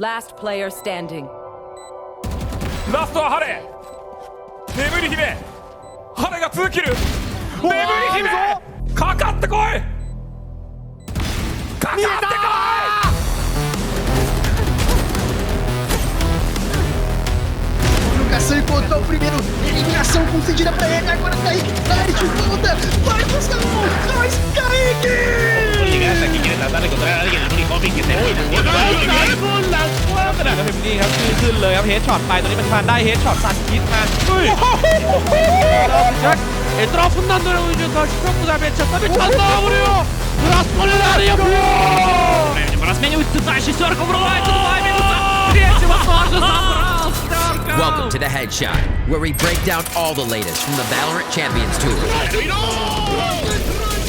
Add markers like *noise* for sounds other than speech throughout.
Last player standing. ラストはハレ眠り姫ハレが2キル眠り姫かかってこいかかってこ Colocação encontrou o primeiro. Eliminação concedida pra ele. Agora Kaique sai de volta. Vai buscar um. Faz Kaique! Llegas aquí quiere tratar de encontrar a alguien en un hopping que termina haciendo algo bien. ครับเฟมินี่ครับขึ้นขึ้นเลยครับเฮดช็อตไปตอนนี้มันทานได้เฮดช็อตสันคิดมาเฮ้ยAlacak. Etrafından dönen oyuncu karşı çok güzel bir headshot. Bir tane daha vuruyor. Brasco neler yapıyor? Розмінюють та шістерка вривається два мінуса. Третього тоже забрав. Старка. Welcome to the Headshot, where we break down all the latest from the Valorant Champions Tour.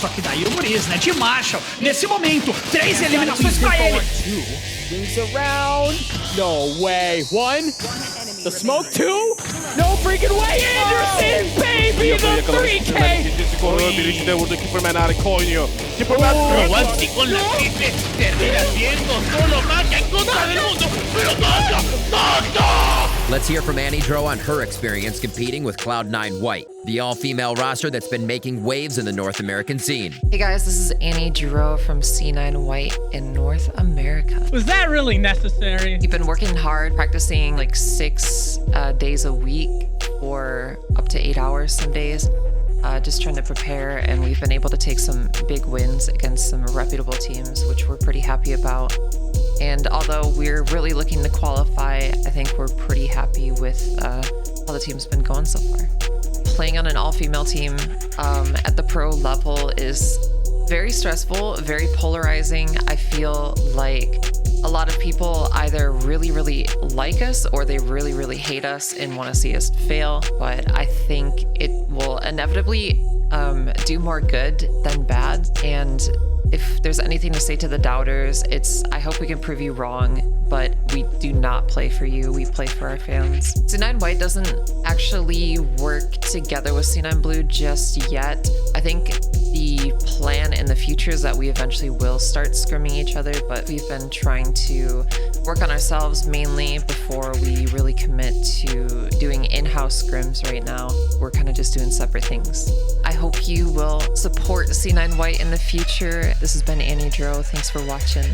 Só que daí o Muriz, né? De Marshall. Nesse momento, três eliminações pra ele. Wings around. No way. One. The smoke. Two. No freaking way. Anderson, baby. The 3K. İkincisi koruyor. Birinci de vurdu. Kipperman harika oynuyor. Kipperman. Rowansi con la triple. Termina siendo solo marca en contra del mundo. Pero ¡Mata! ¡Mata! Let's hear from Annie Dro on her experience competing with Cloud9 White, the all female roster that's been making waves in the North American scene. Hey guys, this is Annie Giroux from C9 White in North America. Was that really necessary? We've been working hard, practicing like six uh, days a week or up to eight hours some days, uh, just trying to prepare. And we've been able to take some big wins against some reputable teams, which we're pretty happy about. And although we're really looking to qualify, I think we're pretty happy with uh, how the team's been going so far. Playing on an all female team um, at the pro level is very stressful, very polarizing. I feel like a lot of people either really, really like us or they really, really hate us and want to see us fail. But I think it will inevitably um, do more good than bad. And if there's anything to say to the doubters, it's I hope we can prove you wrong, but we do not play for you. We play for our fans. C9 White doesn't actually work together with C9 Blue just yet. I think the plan in the future is that we eventually will start scrimming each other, but we've been trying to work on ourselves mainly before we really commit to doing in-house scrims right now. We're kind of just doing separate things. I hope you will support C9 White in the future. This has been Annie Dro. Thanks for watching.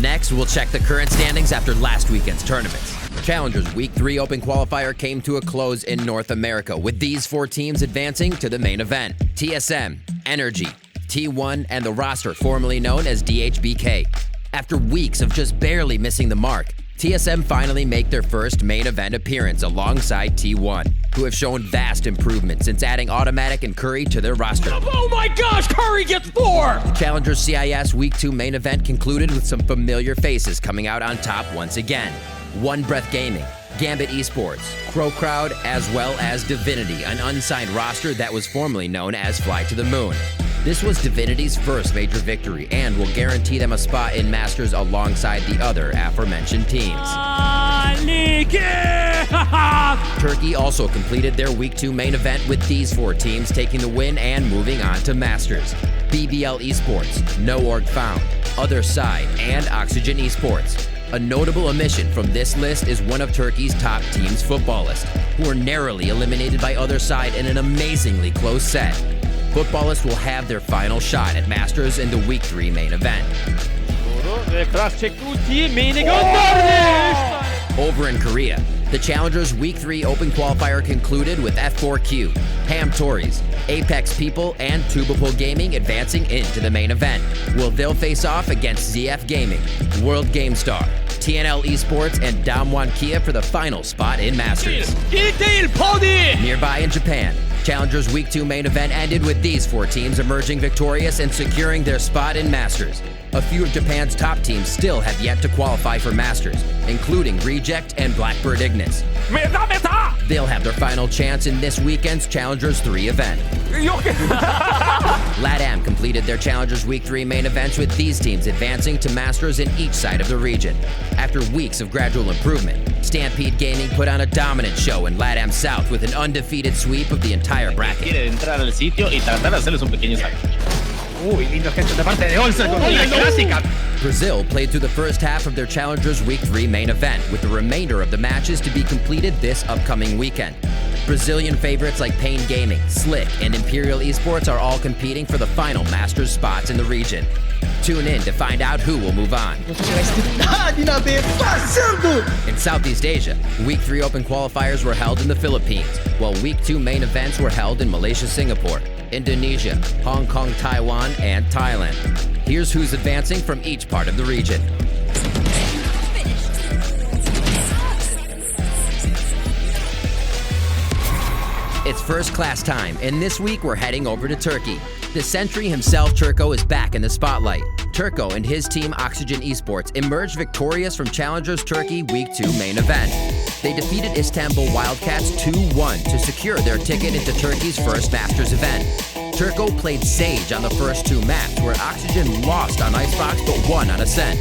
Next, we'll check the current standings after last weekend's tournaments. Challengers Week 3 Open Qualifier came to a close in North America, with these four teams advancing to the main event TSM, Energy, T1, and the roster formerly known as DHBK. After weeks of just barely missing the mark, TSM finally make their first main event appearance alongside T1, who have shown vast improvement since adding Automatic and Curry to their roster. Oh my gosh, Curry gets four! Challenger CIS Week 2 main event concluded with some familiar faces coming out on top once again. One Breath Gaming, Gambit Esports, Crow Crowd, as well as Divinity, an unsigned roster that was formerly known as Fly to the Moon. This was Divinity's first major victory and will guarantee them a spot in Masters alongside the other aforementioned teams. *laughs* Turkey also completed their Week 2 main event with these four teams taking the win and moving on to Masters. BBL Esports, No Org Found, Other Side, and Oxygen Esports. A notable omission from this list is one of Turkey's top teams, Footballist, who were narrowly eliminated by Other Side in an amazingly close set. Footballist will have their final shot at Masters in the Week 3 main event. Doğru ve Kras çekti ultiyi main'e gönderdi. Over in Korea, the Challengers Week 3 Open Qualifier concluded with F4Q, Ham Tories, Apex People, and Tubapul Gaming advancing into the main event. Will they'll face off against ZF Gaming, World Game Star, TNL Esports, and Damwon Kia for the final spot in Masters. Nearby in Japan, Challengers Week 2 main event ended with these four teams emerging victorious and securing their spot in Masters. A few of Japan's top teams still have yet to qualify for Masters, including Reject and Blackbird Ignis. They'll have their final chance in this weekend's Challengers 3 event. *laughs* LATAM completed their Challengers Week 3 main events with these teams advancing to Masters in each side of the region. After weeks of gradual improvement, Stampede Gaming put on a dominant show in LATAM South with an undefeated sweep of the entire bracket. Quiere entrar al sitio y tratar de hacerles un pequeño saco. Uy, lindo gesto de parte de Olsen con una clásica. Brazil played through the first half of their Challengers Week 3 main event, with the remainder of the matches to be completed this upcoming weekend. Brazilian favorites like Pain Gaming, Slick, and Imperial Esports are all competing for the final Masters spots in the region. Tune in to find out who will move on. Cidade *laughs* na B, passando! In Southeast Asia, Week 3 Open qualifiers were held in the Philippines, while Week 2 main events were held in Malaysia, Singapore, Indonesia, Hong Kong, Taiwan, and Thailand. Here's who's advancing from each part of the region. First class time, and this week we're heading over to Turkey. The sentry himself, Turco, is back in the spotlight. Turco and his team Oxygen Esports emerged victorious from Challengers Turkey Week 2 main event. They defeated Istanbul Wildcats 2-1 to secure their ticket into Turkey's first Masters event. Turco played Sage on the first two maps, where Oxygen lost on Icebox but won on Ascent.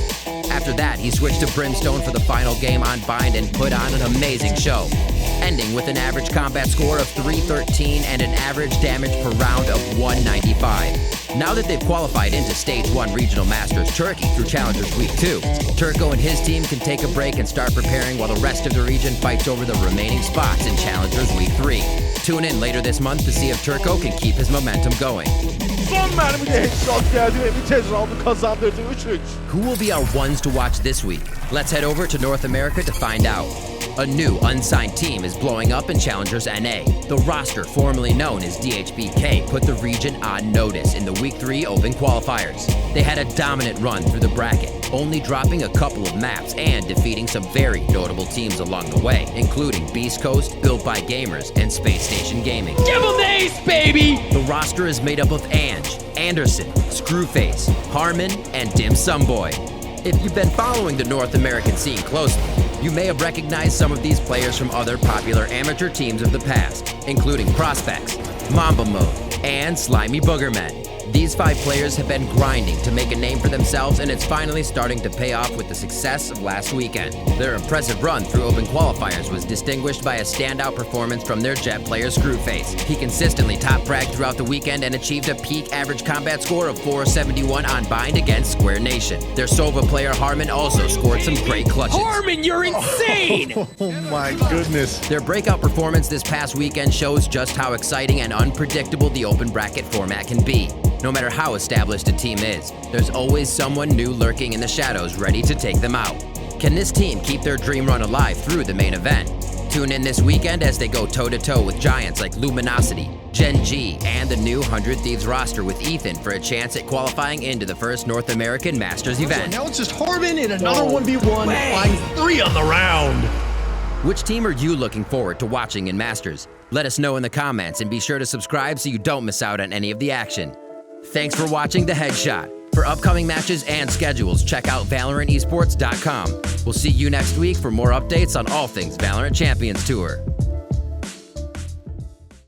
After that, he switched to Brimstone for the final game on Bind and put on an amazing show, ending with an average combat score of 313 and an average damage per round of 195. Now that they've qualified into Stage 1 Regional Masters Turkey through Challengers Week 2, Turco and his team can take a break and start preparing while the rest of the region fights over the remaining spots in Challengers Week 3. Tune in later this month to see if Turco can keep his momentum going. Son headshot geldi ve kazandırdı 3-3. Who will be our ones to watch this week? Let's head over to North America to find out. A new unsigned team is blowing up in Challengers NA. The roster, formerly known as DHBK, put the region on notice in the Week 3 Open qualifiers. They had a dominant run through the bracket, only dropping a couple of maps and defeating some very notable teams along the way, including Beast Coast, Built by Gamers, and Space Station Gaming. Give him the ace, baby! The roster is made up of Ange, Anderson, Screwface, Harmon, and Dim Sumboy. If you've been following the North American scene closely, you may have recognized some of these players from other popular amateur teams of the past, including Prospects, Mamba Mode, and Slimy Boogermen. These five players have been grinding to make a name for themselves, and it's finally starting to pay off with the success of last weekend. Their impressive run through open qualifiers was distinguished by a standout performance from their jet player Screwface. He consistently top fragged throughout the weekend and achieved a peak average combat score of 471 on bind against Square Nation. Their Sova player Harmon also scored some great clutches. Harmon, you're insane! *laughs* Oh my goodness. Their breakout performance this past weekend shows just how exciting and unpredictable the open bracket format can be. No matter how established a team is, there's always someone new lurking in the shadows ready to take them out. Can this team keep their dream run alive through the main event? Tune in this weekend as they go toe to toe with giants like Luminosity, Gen G, and the new 100 Thieves roster with Ethan for a chance at qualifying into the first North American Masters event. Now it's just Harmon in another 1v1, flying three on the round. Which team are you looking forward to watching in Masters? Let us know in the comments and be sure to subscribe so you don't miss out on any of the action. Thanks for watching The Headshot. For upcoming matches and schedules, check out ValorantEsports.com. We'll see you next week for more updates on all things Valorant Champions Tour.